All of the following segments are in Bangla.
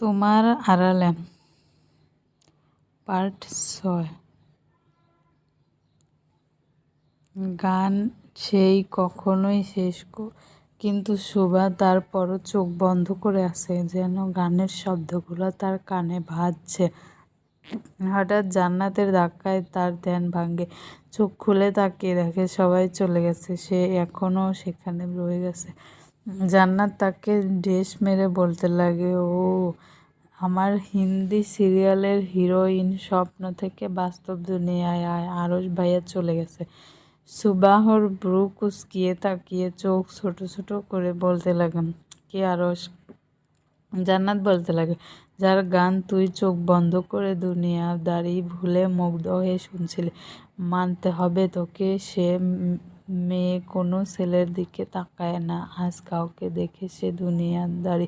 তোমার আড়ালে। পার্ট ছয়। গান সেই কখনোই শেষ কিন্তু শোভা তারপরও চোখ বন্ধ করে আছে, যেন গানের শব্দগুলো তার কানে ভাজছে। হঠাৎ জান্নাতের ধাক্কায় তার ধ্যান ভাঙে চোখ খুলে তাকিয়ে দেখে সবাই চলে গেছে, সে এখনও সেখানে রয়ে গেছে। জান্নাত তাকে ড্রেস মেরে বলতে লাগে, ও, আমার হিন্দি সিরিয়ালের হিরোইন স্বপ্ন থেকে বাস্তব দুনিয়ায় আয় আরস ভাইয়া চলে গেছে। সুবাহর ব্রু কুচকিয়ে তাকিয়ে চোখ ছোট ছোট করে বলতে লাগেন কে আরস জান্নাত বলতে লাগে, যার গান তুই চোখ বন্ধ করে দুনিয়া দাঁড়িয়ে ভুলে মুগ্ধ হয়ে শুনছিলি, মানতে হবে তোকে সে মেয়ে কোনো ছেলের দিকে তাকায় না। আজ কাউকে দেখে সে দুনিয়াদারি।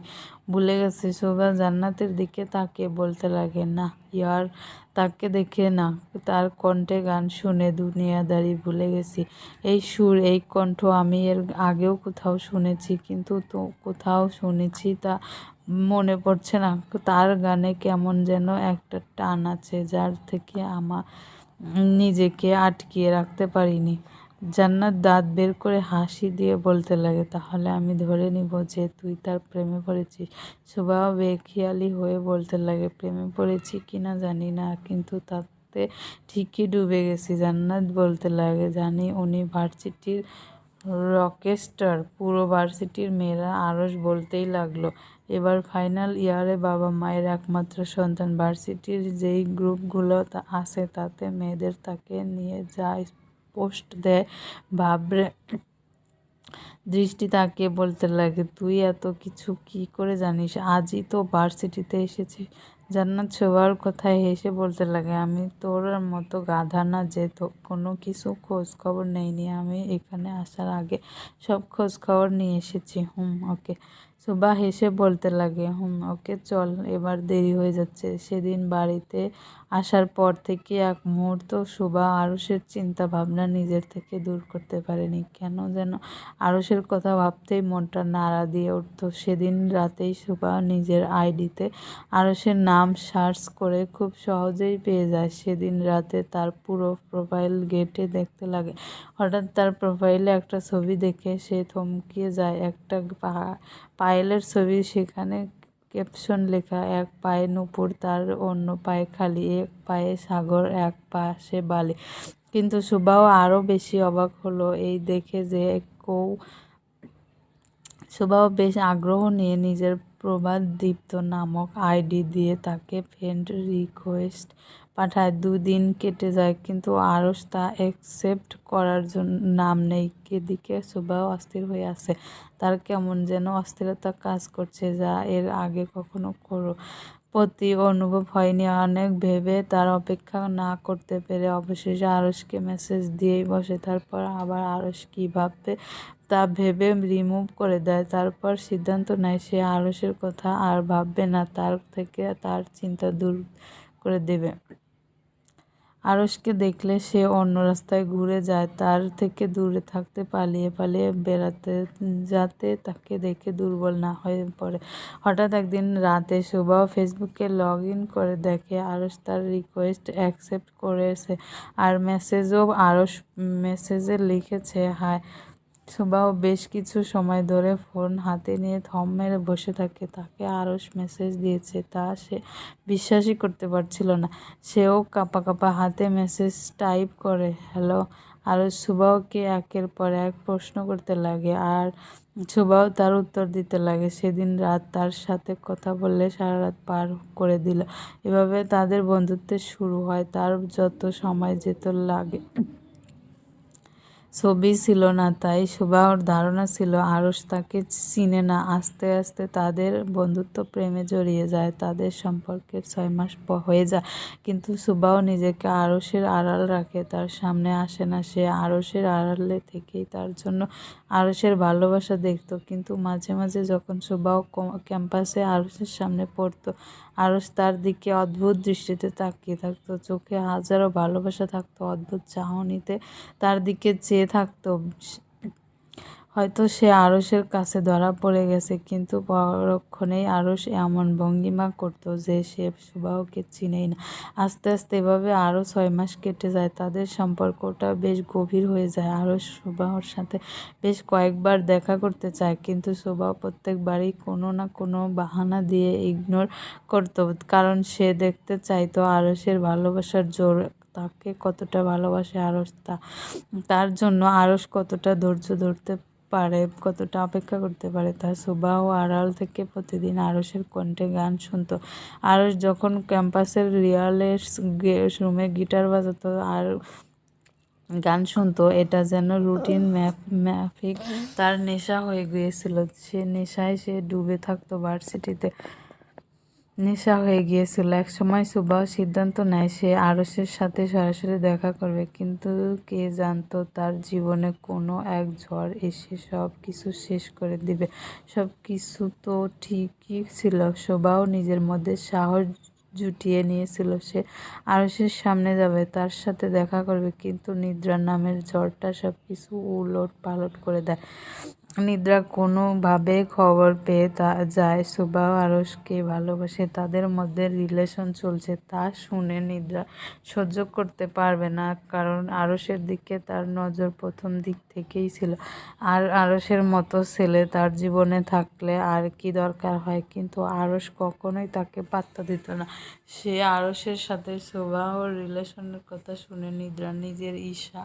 ভুলে গেছে শোভা, জান্নাতের দিকে তাকিয়ে বলতে লাগে, না, ইয়ার তাকে দেখে না। তার কণ্ঠে গান শুনে দুনিয়াদারি ভুলে গেছি। এই সুর, এই কণ্ঠ আমি এর আগেও কোথাও শুনেছি, কিন্তু তো কোথাও শুনেছি তা মনে পড়ছে না। তার গানে কেমন যেন একটা টান আছে, যার থেকে আমার নিজেকে আটকিয়ে রাখতে পারিনি। জান্নাত দাঁত বের করে হাসি দিয়ে বলতে লাগে, তাহলে আমি ধরে নিব যে তুই তার প্রেমে পড়েছিস। সুবাহ বেখেয়ালি হয়ে বলতে লাগে, প্রেমে পড়েছি কিনা জানি না, কিন্তু তাতে ঠিকই ডুবে গেছি। জান্নাত বলতে লাগে, জানি উনি ভার্সিটির রকেস্টার। পুরো ভার্সিটির মেয়েরা আরস বলতেই লাগল, এবার ফাইনাল ইয়ারে বাবা মায়ের একমাত্র সন্তান। ভার্সিটির যেই গ্রুপগুলো আছে, তাতে মেয়েদের তাকে নিয়ে যায় পোস্ট দেয় ভাবরে দৃষ্টি তাকে বলতে লাগে, তুই এত কিছু কি করে জানিস? আজই তো ভার্সিটিতে এসেছি। জান্নাত সবার কথায় হেসে বলতে লাগে, আমি তোর মতো গাধা না যে কোনো কিছু খোঁজ খবর নেইনি। আমি এখানে আসার আগে সব খোঁজ খবর নিয়ে এসেছি। হুম, ওকে। সুবা হেসে বলতে লাগে, হুম, ওকে চল, এবার দেরি হয়ে যাচ্ছে। সেদিন বাড়িতে আসার পর থেকে এক মুহূর্ত সুবা আরসের চিন্তা ভাবনা নিজের থেকে দূর করতে পারেনি। কেন যেন আরসের কথা ভাবতেই মনটা নাড়া দিয়ে উঠত। সেদিন রাতেই সুবা নিজের আইডিতে আরসের নাম সার্চ করে খুব সহজেই পেয়ে যায়। সেদিন রাতে তার পুরো প্রোফাইল গেটে দেখতে লাগে। হঠাৎ তার প্রোফাইলে একটা ছবি দেখে সে থমকিয়ে যায়। একটা পায়েলের ছবি সেখানে ক্যাপশন লেখা, এক পায়ে নূপুর, তার অন্য পায়ে খালি, এক পায়ে সাগর, এক পাশে বালি। কিন্তু সুবাও আরও বেশি অবাক হলো এই দেখে যে কৌ সুবাও বেশ আগ্রহ নিয়ে নিজের প্রবাদ দীপ্ত নামক আইডি দিয়ে তাকে ফ্রেন্ড রিকোয়েস্ট পাঠায়, দুদিন কেটে যায়। কিন্তু আরস তা অ্যাকসেপ্ট করার জন্য নাম নেই। এদিকে সুবাও অস্থির হয়ে আছে। তার কেমন যেন অস্থিরতা কাজ করছে যা এর আগে কখনো করো প্রতি অনুভব হয়নি। অনেক ভেবে তার অপেক্ষা না করতে পেরে অবশেষে আরসকে মেসেজ দিয়েই বসে। তারপর আবার আরস কী ভাববে তা ভেবে রিমুভ করে দেয়। তারপর সিদ্ধান্ত নেয় সে আরসের কথা আর ভাববে না। তার থেকে তার চিন্তা দূর করে দেবে। আরসকে দেখলে সে অন্য রাস্তায় ঘুরে যায়, তার থেকে দূরে থাকতে পালিয়ে পালিয়ে বেড়াতে যাতে তাকে দেখে দুর্বল না হয়ে পড়ে। হঠাৎ একদিন রাতে শোভা ফেসবুকে লগ ইন করে দেখে আরস তার রিকোয়েস্ট অ্যাকসেপ্ট করেছে আর মেসেজও আরস মেসেজে লিখেছে হায় সুবাও বেশ কিছু সময় ধরে ফোন হাতে নিয়ে থম মেরে বসে থাকে। তাকে আরস মেসেজ দিয়েছে, তা সে বিশ্বাসই করতে পারছিল না। সেও কাঁপা কাঁপা হাতে মেসেজ টাইপ করে হ্যালো আর সুবাওকে একের পর এক প্রশ্ন করতে লাগে আর সুবাও তার উত্তর দিতে লাগে। সেদিন রাত তার সাথে কথা বললে সারা রাত পার করে দিল। এভাবে তাদের বন্ধুত্বের শুরু হয়। তার যত সময় যেত লাগে। ছবি ছিল না, তাই সুবাহর ধারণা ছিল আরস তাকে চিনে না। আস্তে আস্তে তাদের বন্ধুত্ব প্রেমে জড়িয়ে যায়, তাদের সম্পর্কের ছয় মাস হয়ে যায়। কিন্তু সুবাহ নিজেকে আরসের আড়াল রাখে, তার সামনে আসে না সে। আরসের আড়ালে থেকেই তার জন্য আরসের ভালোবাসা দেখত। কিন্তু মাঝে মাঝে যখন সুবাহ ক্যাম্পাসে আরসের সামনে পড়তো আরস তার দিকে অদ্ভুত দৃষ্টিতে তাকিয়ে থাকতো। চোখে হাজারো ভালোবাসা থাকতো, অদ্ভুত চাহনিতে তার দিকে চেয়ে থাকতো। হয়তো সে আরসের কাছে ধরা পড়ে গেছে, কিন্তু পরক্ষণেই আরস এমন ভঙ্গিমা করত যে সে সুবাহকে চিনেই না। আস্তে আস্তে এভাবে আরও ছয় মাস কেটে যায়, তাদের সম্পর্কটা বেশ গভীর হয়ে যায়। আরস সুবাহর সাথে বেশ কয়েকবার দেখা করতে চায়, কিন্তু সুবাহ প্রত্যেকবারই কোনো না কোনো বাহানা দিয়ে ইগনোর করত, কারণ সে দেখতে চাইতো আরসের ভালোবাসার জোর, তাকে কতটা ভালোবাসে আরস তা, তার জন্য আরস কতটা ধৈর্য ধরতে পারে, কতটা অপেক্ষা করতে পারে তার সুবাহ আড়াল থেকে প্রতিদিন আরসের কণ্ঠে গান শুনতো। আরস যখন ক্যাম্পাসের রিয়ালের রুমে গিটার বাজাতো আর গান শুনতো, এটা যেন রুটিন ম্যাপ, ম্যাফিক তার নেশা হয়ে গিয়েছিল। সে নেশায় সে ডুবে থাকতো ভার্সিটিতে। নেশা হয়ে গিয়েছিল। এক সময় সুবাহ সিদ্ধান্ত নেয় সে আরসের সাথে সরাসরি দেখা করবে, কিন্তু কে জানতো তার জীবনে কোনো এক ঝড় এসে সব কিছু শেষ করে দিবে। সব কিছু তো ঠিকই ছিল। সুবাহ নিজের মধ্যে সাহস জুটিয়ে নিয়েছিল সে আরসের সামনে যাবে, তার সাথে দেখা করবে, কিন্তু নিদ্রা নামের ঝড়টা সব কিছু উলট পালট করে দেয়। নিদ্রা কোনোভাবে খবর পেয়ে তা যায়। সুবাহ আরসকে ভালোবাসে, তাদের মধ্যে রিলেশন চলছে, তা শুনে নিদ্রা সহ্য করতে পারবে না, কারণ আরসের দিকে তার নজর প্রথম দিক থেকেই ছিল। আর আরসের মতো ছেলে তার জীবনে থাকলে আর কি দরকার হয়, কিন্তু আরস কখনোই তাকে পাত্তা দিত না। সে আরসের সাথে সুবাহর রিলেশনের কথা শুনে নিদ্রা নিজের ঈশা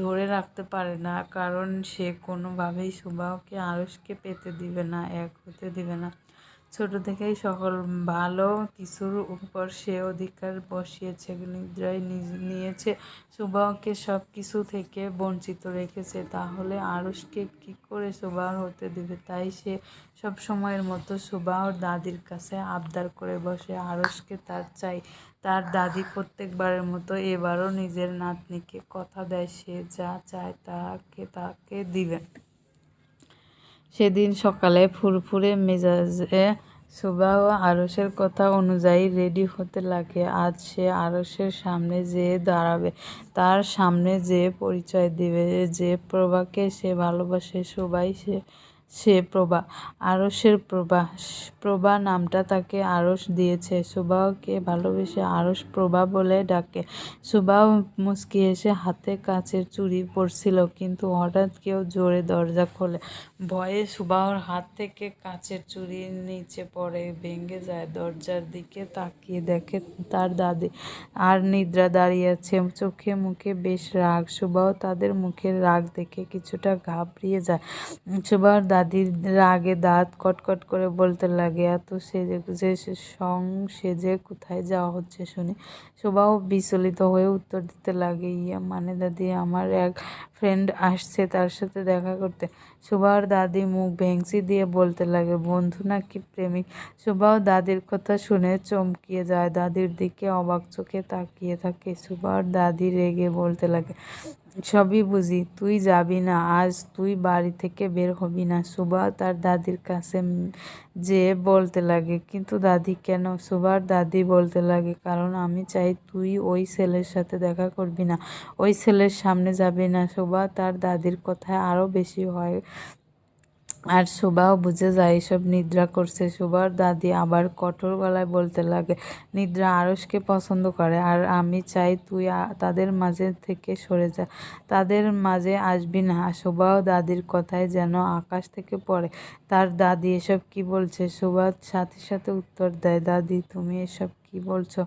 ধরে রাখতে পারে না, কারণ সে কোনোভাবেই সুবাহকে আরসকে পেতে দিবে না, এক হতে দিবে না। ছোট থেকেই সকল ভালো কিছুর উপর সে অধিকার বসিয়েছে, নিদ্রায় নিয়েছে। সুবাহকে সব কিছু থেকে বঞ্চিত রেখেছে। তাহলে আরসকে কি করে সুবাহ হতে দিবে? তাই সে সব সময়ের মতো সুবাহর দাদির কাছে আবদার করে বসে। আরসকে তার চাই। তার দাদি প্রত্যেকবারের মতো এবারও নিজের নাতনিকে কথা দেয়। সে যা চায় তাকে তাকে দিবে। সেদিন সকালে ফুরফুরে মেজাজে সুবাহ আরসের কথা অনুযায়ী রেডি হতে লাগে। আজ সে আরসের সামনে যেয়ে দাঁড়াবে, তার সামনে যে পরিচয় দিবে, যে প্রভাকে সে ভালোবাসে, সবাই সে সে প্রভা, আরসের প্রভা প্রভা নামটা তাকে আরস দিয়েছে। সুবাহকে ভালোবেসে আরস প্রভা বলে ডাকে। সুবাহ মুচকি এসে হাতে কাচের চুড়ি পড়ছিল কিন্তু হঠাৎ কেউ জোরে দরজা খোলে। ভয়ে সুবাহর হাত থেকে কাচের চুড়ি নিচে পড়ে, ভেঙে যায়। দরজার দিকে তাকিয়ে দেখে তার দাদি আর নিদ্রা দাঁড়িয়ে আছে। চোখে মুখে বেশ রাগ। সুবাহ তাদের মুখের রাগ দেখে কিছুটা ঘাবড়িয়ে যায়। সুবাহর দাদির রাগে দাঁত কটকট করে বলতে লাগে, এত সেজে যে সং সেজে কোথায় যাওয়া হচ্ছে শুনে? সুবাহ বিচলিত হয়ে উত্তর দিতে লাগে, ইয়া মানে দাদি, আমার এক ফ্রেন্ড আসছে তার সাথে দেখা করতে। সুবাহর দাদি মুখ ভেংসি দিয়ে বলতে লাগে, বন্ধু নাকি প্রেমিক? সুবাহ দাদির কথা শুনে চমকিয়ে যায়, দাদির দিকে অবাক চোখে তাকিয়ে থাকে সুবাহর দাদি রেগে বলতে লাগে সবই বুঝি, তুই যাবি না, আজ তুই বাড়ি থেকে বের হবি না। সুবা তার দাদির কাছে যে বলতে লাগে, কিন্তু দাদি কেন? সুবার দাদি বলতে লাগে, কারণ আমি চাই তুই ওই ছেলের সাথে দেখা করবি না, ওই ছেলের সামনে যাবি না। সুবা তার দাদির কথায় আরও বেশি হয়। আর শোভাও বুঝে যায়, এসব নিদ্রা করছে। শোভার দাদি আবার কঠোর গলায় বলতে লাগে, নিদ্রা আরসকে পছন্দ করে, আর আমি চাই তুই তাদের মাঝে থেকে সরে যা। তাদের মাঝে আসবি না। শোভাও দাদির কথায় যেন আকাশ থেকে পড়ে। তার দাদি এসব কি বলছে? শোভার সাথে সাথে উত্তর দেয়, দাদি, তুমি এসব কি বলছো?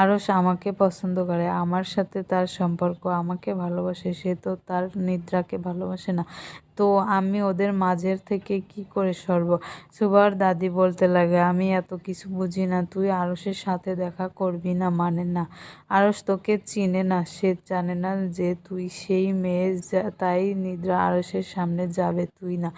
আরস আমাকে পছন্দ করে। আমার সাথে তার সম্পর্ক, আমাকে ভালোবাসে। সে তো তার নিদ্রাকে ভালোবাসে না। তো আমি ওদের মাঝের থেকে কি করে সরব? সুভার দাদি বলতে লাগে, আমি এত কিছু বুঝি না। তুই আরসের সাথে দেখা করবি না মানে না। আরস তোকে চিনে না, সে জানে না যে তুই সেই মেয়ে তাই নিদ্রা আরসের সামনে যাবে তুই না।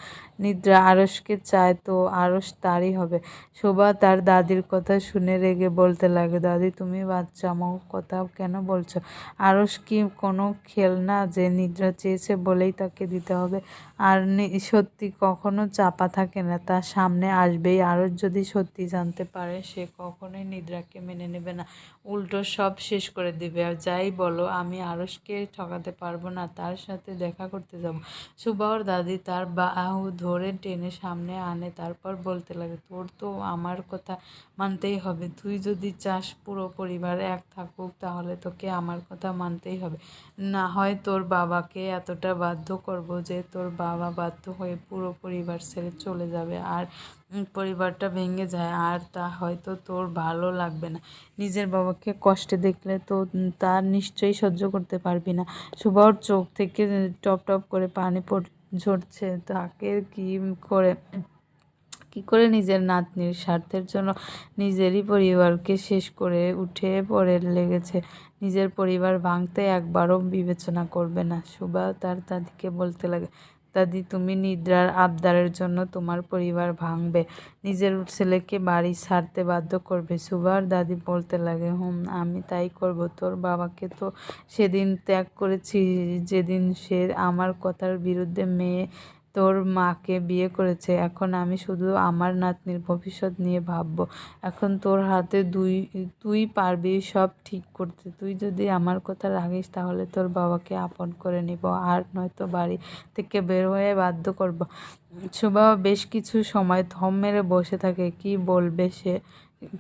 নিদ্রা আরসকে চায়, তো আরস তারই হবে। শোভা তার দাদির কথা শুনে রেগে বলতে লাগে। দাদি, তুমি বাচ্চা, আমার কথা কেন বলছো? আরস কি কোনো খেলনা যে নিদ্রা চেয়েছে বলেই তাকে দিতে হবে? আর সত্যি কখনো চাপা থাকে না, তার সামনে আসবেই। আরও যদি সত্যি জানতে পারে, সে কখনোই নিদ্রাকে মেনে নেবে না। উল্টো সব শেষ করে দিবে। আর যাই বলো, আমি আরসকে ঠকাতে পারব না, তার সাথে দেখা করতে যাব। সুবাহর দাদি তার বাহু ধরে টেনে সামনে আনে, তারপর বলতে লাগে, তোর তো আমার কথা মানতেই হবে। তুই যদি চাস পুরো পরিবার এক থাকুক, তাহলে তোকে আমার কথা মানতেই হবে। না হয় তোর বাবাকে এতটা বাধ্য করব যে তোর বাবা বাধ্য হয়ে পুরো পরিবার ছেড়ে চলে যাবে আর পরিবারটা ভেঙে যায়, আর তা হয়তো তোর ভালো লাগবে না। নিজের বাবাকে কষ্টে দেখলে তো তার নিশ্চয়ই সহ্য করতে পারবি না। সুবর চোখ থেকে টপ টপ করে পানি পড়, ঝরছে, তাকে কি করে কি করে নিজের নাতনির স্বার্থের জন্য নিজেরই পরিবারকে শেষ করে উঠে পড়ে লেগেছে? নিজের পরিবার ভাঙতে একবারও বিবেচনা করবে না। সুবা তার দাদিকে বলতে লাগে, দাদি, তুমি নিদ্রার আবদারের জন্য তোমার পরিবার ভাঙবে। নিজের ছেলেকে বাড়ি ছাড়তে বাধ্য করবে। সুবার দাদি বলতে লাগে, হুম, আমি তাই করব। তোর বাবাকে তো সেদিন ত্যাগ করেছি। যেদিন সে আমার কথার বিরুদ্ধে মেয়ে তোর মাকে বিয়ে করেছে। এখন আমি শুধু আমার নাতনির ভবিষ্যৎ নিয়ে ভাববো। এখন তোর হাতে দুই, তুই পারবি সব ঠিক করতে। তুই যদি আমার কথা রাখিস তাহলে তোর বাবাকে আপন করে নিব। আর নয়তো বাড়ি থেকে বের হয়ে বাধ্য করব। সুবাহ বেশ কিছু সময় থম মেরে বসে থাকে। কি বলবে সে?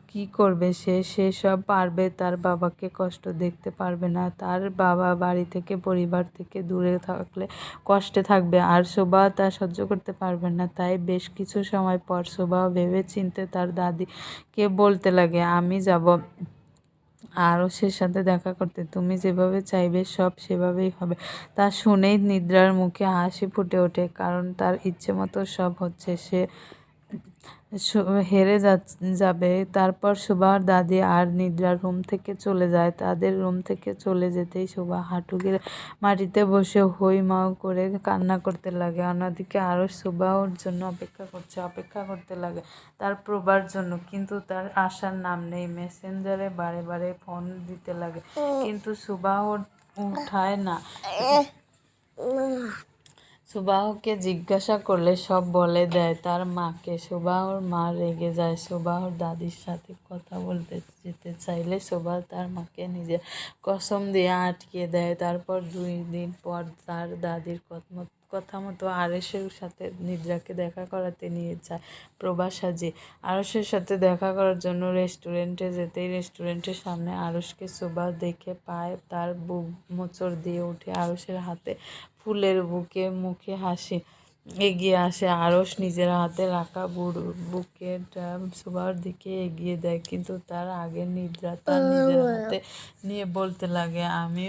কি করবে সে? সে সব পারবে, তার বাবাকে কষ্ট দেখতে পারবে না। তার বাবা বাড়ি থেকে, পরিবার থেকে দূরে থাকলে কষ্টে থাকবে। আর শোভা তা সহ্য করতে পারবে না। তাই বেশ কিছু সময় পর শোভা ভেবে চিনতে তার দাদিকে বলতে লাগে, আমি যাব আরও সে সাথে দেখা করতে। তুমি যেভাবে চাইবে সব সেভাবেই হবে। তা শুনেই নিদ্রার মুখে হাসি ফুটে ওঠে, কারণ তার ইচ্ছে মতো সব হচ্ছে। সে সু- হেরে যাবে। তারপর সুবাহর দাদি আর নিদ্রার রুম থেকে চলে যায়। তাদের রুম থেকে চলে যেতেই সুবাহ হাঁটু গেড়ে মাটিতে বসে হই মাও করে কান্না করতে লাগে। অন্যদিকে আরও সুবাহর জন্য অপেক্ষা করছে, অপেক্ষা করতে লাগে তার প্রবার জন্য। কিন্তু তার আসার নাম নেই। মেসেঞ্জারে বারে বারে ফোন দিতে লাগে। কিন্তু সুবাহর উঠায় না। সুবাহকে জিজ্ঞাসা করলে সব বলে দেয়, তার মাকে। সুবাহর মা রেগে যায়। সুবাহর দাদির সাথে কথা বলতে যেতে চাইলে সুবাহ তার মাকে নিজের কসম দিয়ে আটকে দেয়। তারপর দুই দিন পর তার দাদির কথা মতো- কথা মতো আরেসের সাথে নিদ্রাকে দেখা করাতে নিয়ে যায় প্রবাস সাজে আরসের সাথে দেখা করার জন্য রেস্টুরেন্টে যেতেই রেস্টুরেন্টের সামনে আরসকে সুবাহ দেখে পায় তার বুক মোচড় দিয়ে উঠে আরসের হাতে ফুলের বুকে মুখে হাসি। এগিয়ে আসে আরস নিজের হাতে রাখা বুড়ো বুকেটা সুবার দিকে এগিয়ে দেয় কিন্তু তার আগে নিদ্রা তার নিজের হাতে নিয়ে বলতে লাগে, আমি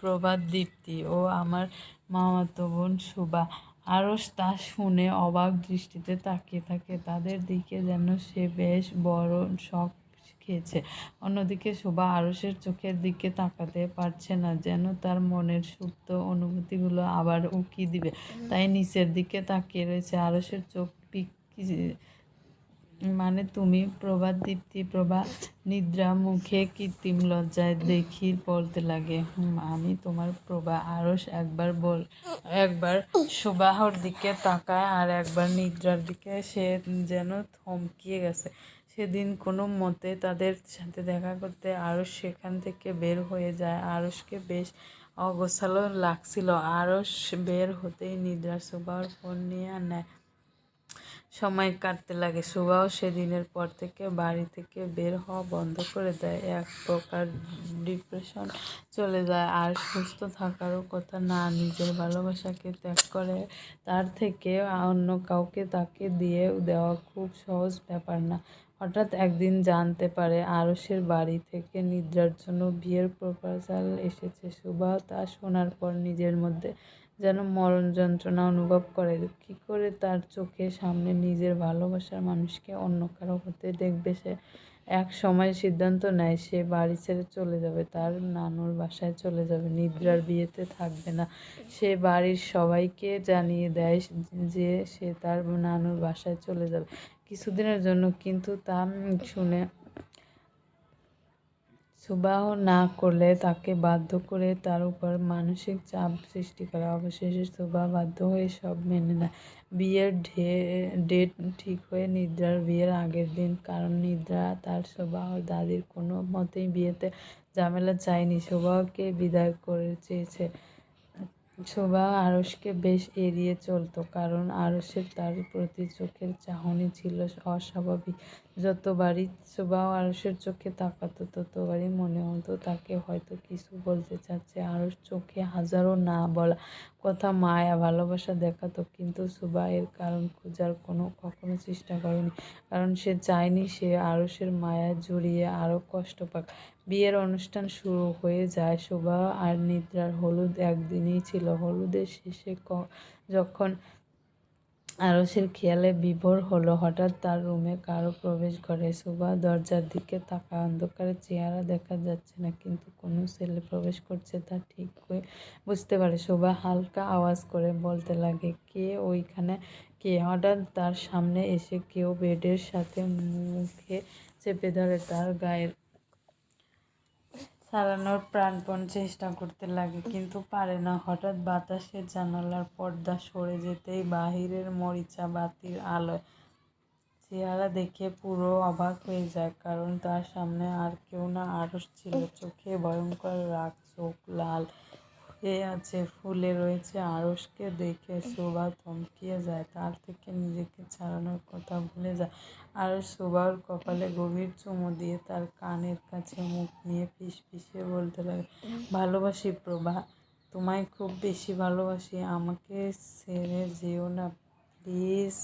প্রভাত দীপ্তি ও আমার মামাতো বোন সুবা আরস তা শুনে অবাক দৃষ্টিতে তাকিয়ে থাকে। তাদের দিকে যেন সে বেশ বড় শখ খেয়েছে। অন্যদিকে শোভা আরসের চোখের দিকে তাকাতে পারছে না, যেন তার মনের সুপ্ত অনুভূতিগুলো আবার উকি দিবে। তাই নিচের দিকে তাকিয়ে রয়েছে আরসের চোখ। মানে তুমি প্রভাত, দীপ্তি, প্রভা, নিদ্রা, মুখে কৃত্রিম লজ্জায় দেখি বলতে লাগে। আমি তোমার প্রভা আরস একবার বল, একবার সুবাহর দিকে তাকায় আর একবার নিদ্রার দিকে সে যেন থমকিয়ে গেছে। সেদিন কোনো মতে তাদের সাথে দেখা করতে আরস সেখান থেকে বের হয়ে যায়। আরসকে বেশ অগোছালো লাগছিল। আরস বের হতেই নিদ্রা সুবাহর ফোন নিয়ে নেয়। সময় কাটতে লাগে। সুবাও সেদিনের পর থেকে বাড়ি থেকে বের হওয়া বন্ধ করে দেয়। এক প্রকার ডিপ্রেশন চলে যায়। আর সুস্থ থাকারও কথা না, নিজের ভালোবাসাকে ত্যাগ করে তার থেকে অন্য কাউকে তাকে দিয়ে দেওয়া খুব সহজ ব্যাপার না। হঠাৎ একদিন জানতে পারে আরসের বাড়ি থেকে নিদ্রার জন্য বিয়ের প্রপোজাল এসেছে। সুবাহ তা শোনার পর নিজের মধ্যে যেন মরণ যন্ত্রণা অনুভব করে। কী করে তার চোখের সামনে নিজের ভালোবাসার মানুষকে অন্য কারও হতে দেখবে সে? এক সময় সিদ্ধান্ত নেয়, সে বাড়ি ছেড়ে চলে যাবে, তার নানুর বাসায় চলে যাবে, নিদ্রার বিয়েতে থাকবে না। সে বাড়ির সবাইকে জানিয়ে দেয় যে সে তার নানুর বাসায় চলে যাবে কিছুদিনের জন্য, কিন্তু তা শুনে সুবাহ না করলে তাকে বাধ্য করে তার উপর মানসিক চাপ সৃষ্টি করা। অবশেষে সুবাহ বাধ্য হয়ে সব মেনে নেয়। বিয়ের ডেট ঠিক হয়ে নিদ্রার বিয়ের আগের দিন। কারণ নিদ্রা তার সুবাহর দাদির কোনো মতেই বিয়েতে ঝামেলা চায়নি। সুবাহকে বিদায় করে চেয়েছে। শোভা আরসকে বেশ এড়িয়ে চলতো। কারণ আরসের তার প্রতি চোখের চাহনি ছিল অস্বাভাবিক। যতবারই শোভা আরসের চোখে তাকাতো ততবারই মনে হতো তাকে হয়তো কিছু বলতে চাচ্ছে। আরস চোখে হাজারো না বলা কথা মায়া ভালোবাসা দেখাতো, কিন্তু সুবা এর কারণ খোঁজার কোনো কখনো চেষ্টা করেনি। কারণ সে চায়নি সে আরসের মায়া জড়িয়ে আরও কষ্ট পাক। বিয়ের অনুষ্ঠান শুরু হয়ে যায়, শোভা আর নিদ্রার হলুদ একদিনই ছিল। হলুদের শেষে যখন আরসের খেয়ালে বিভোর হলো। হঠাৎ তার রুমে কারও প্রবেশ করে শোভা দরজার দিকে তাকা অন্ধকারে চেহারা দেখা যাচ্ছে না, কিন্তু কোনো ছেলে প্রবেশ করছে তা ঠিক করে বুঝতে পারে। শোভা হালকা আওয়াজ করে বলতে লাগে, কে ওইখানে? কে? হঠাৎ তার সামনে এসে কেউ বেডের সাথে মুখে চেপে ধরে। তার গায়ের চালানোর প্রাণপণ চেষ্টা করতে লাগে, কিন্তু পারে না। হঠাৎ বাতাসের জানালার পর্দা সরে যেতেই বাহিরের মরিচা বাতির আলোয় চেহারা দেখে পুরো অবাক হয়ে যায়, কারণ তার সামনে আর কেউ না আরস ছিল। চোখে ভয়ঙ্কর রাগ, চোখ লাল। হয়ে আছে, ফুলে রয়েছে আরসকে দেখে শোভা থমকিয়ে যায়, তার থেকে নিজেকে ছাড়ানোর কথা ভুলে যায়। আর শোভার কপালে গভীর চুমু দিয়ে তার কানের কাছে মুখ নিয়ে ফিস ফিসে বলতে লাগে, ভালোবাসি প্রভা, তোমায় খুব বেশি ভালোবাসি, আমাকে ছেড়ে যেও না, প্লিজ।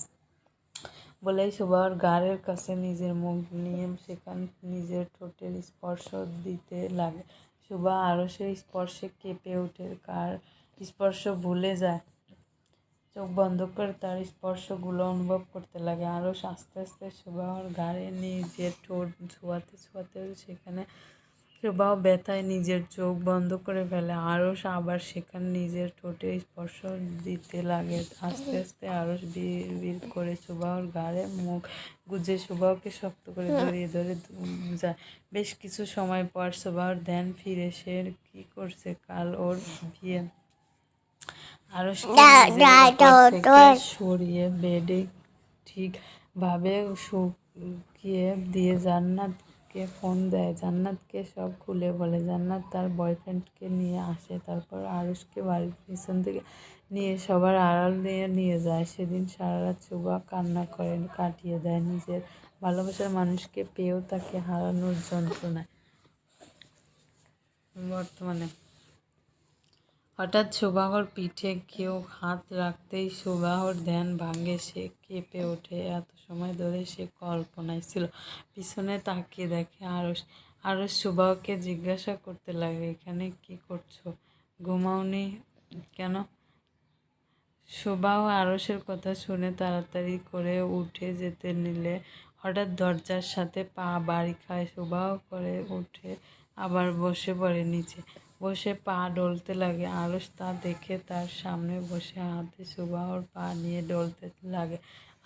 বলেই শোভার গাড়ের কাছে নিজের মুখ নিয়ে সেখানে, নিজের ঠোঁটের স্পর্শ দিতে লাগে। শোভা সেই স্পর্শে কেঁপে ওঠে, কার স্পর্শ ভুলে যায়? চোখ বন্ধ করে তার স্পর্শগুলো অনুভব করতে লাগে। আরও আস্তে আস্তে শোভার ঘাড়ে যে ঠোঁট ছোঁয়াতে ছোঁয়াতে সেখানে শোভাও ব্যথায় নিজের চোখ বন্ধ করে ফেলে। আরও আবার সেখানে নিজের ঠোঁটে স্পর্শ দিতে লাগে। আস্তে আস্তে আরও বিড় বিড় করে শোভাওর ঘাড়ে মুখ গুজে শোভাওকে শক্ত করে ধরিয়ে ধরে যায়। বেশ কিছু সময় পর শোভাওর ধ্যান ফিরে সে কী করছে? কাল ওর বিয়ে। আরও সরিয়ে বেডে ঠিকভাবে শুকিয়ে দিয়ে জান্নাতকে ফোন দেয়, জান্নাতকে সব খুলে বলে। জান্নাত তার বয়ফ্রেন্ডকে নিয়ে আসে, তারপর আরুষকে বাড়ির পিছন থেকে নিয়ে সবার আড়াল দিয়ে নিয়ে যায়। সেদিন সারা রাত চুবা কান্না করেন, কাটিয়ে দেয় নিজের ভালোবাসার মানুষকে পেয়েও তাকে হারানোর যন্ত্রণায়। বর্তমানে হঠাৎ সুবাহর পিঠে কেউ হাত রাখতেই সুবাহর ধ্যান ভাঙে, সে কেঁপে ওঠে। এত সময় ধরে সে কল্পনায় ছিল। পিছনে তাকিয়ে দেখে আরস আরস সুবাহকে জিজ্ঞাসা করতে লাগে, এখানে কি করছ? ঘুমাওনি কেন? সুবাহ আরসের কথা শুনে তাড়াতাড়ি করে উঠে যেতে নিলে। হঠাৎ দরজার সাথে পা বাড়ি খায়। সুবাহ করে উঠে আবার বসে পড়ে নিচে। বসে পা ডলতে লাগে। আরস তা দেখে তার সামনে বসে হাতে সুবাহর পা নিয়ে ডলতে লাগে।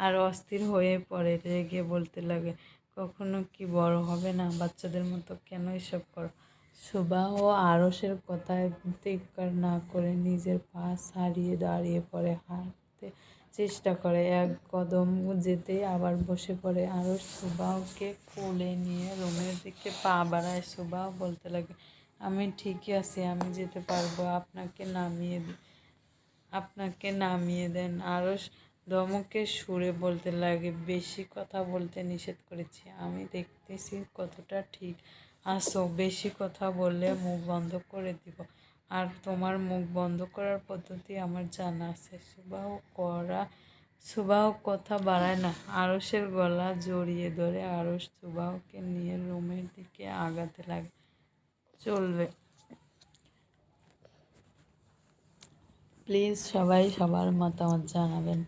আর অস্থির হয়ে পড়ে রেগে বলতে লাগে, কখনো কি বড় হবে না? বাচ্চাদের মতো কেন এসব করো? সুবাহ আরসের কথায় ধিক্কার না করে নিজের পা সারিয়ে দাঁড়িয়ে পড়ে, হাঁটতে চেষ্টা করে। এক কদম যেতেই আবার বসে পড়ে আরস সুবাহকে কোলে নিয়ে রুমের দিকে পা বাড়ায়। সুবাহ বলতে লাগে, আমি ঠিকই আছি, আমি যেতে পারব। আপনাকে নামিয়ে আপনাকে নামিয়ে দেন। আরও ধমকের সুরে বলতে লাগে, বেশি কথা বলতে নিষেধ করেছি। আমি দেখতেছি কতটা ঠিক। আসো, বেশি কথা বললে মুখ বন্ধ করে দিব। আর তোমার মুখ বন্ধ করার পদ্ধতি আমার জানা আছে। সুবাহ করা, সুবাহ কথা বাড়ায় না। আরসের গলা জড়িয়ে ধরে আরস সুবাহকে নিয়ে রুমের দিকে আগাতে লাগে। চলবে। প্লিজ সবাই সবার মতামত জানাবেন।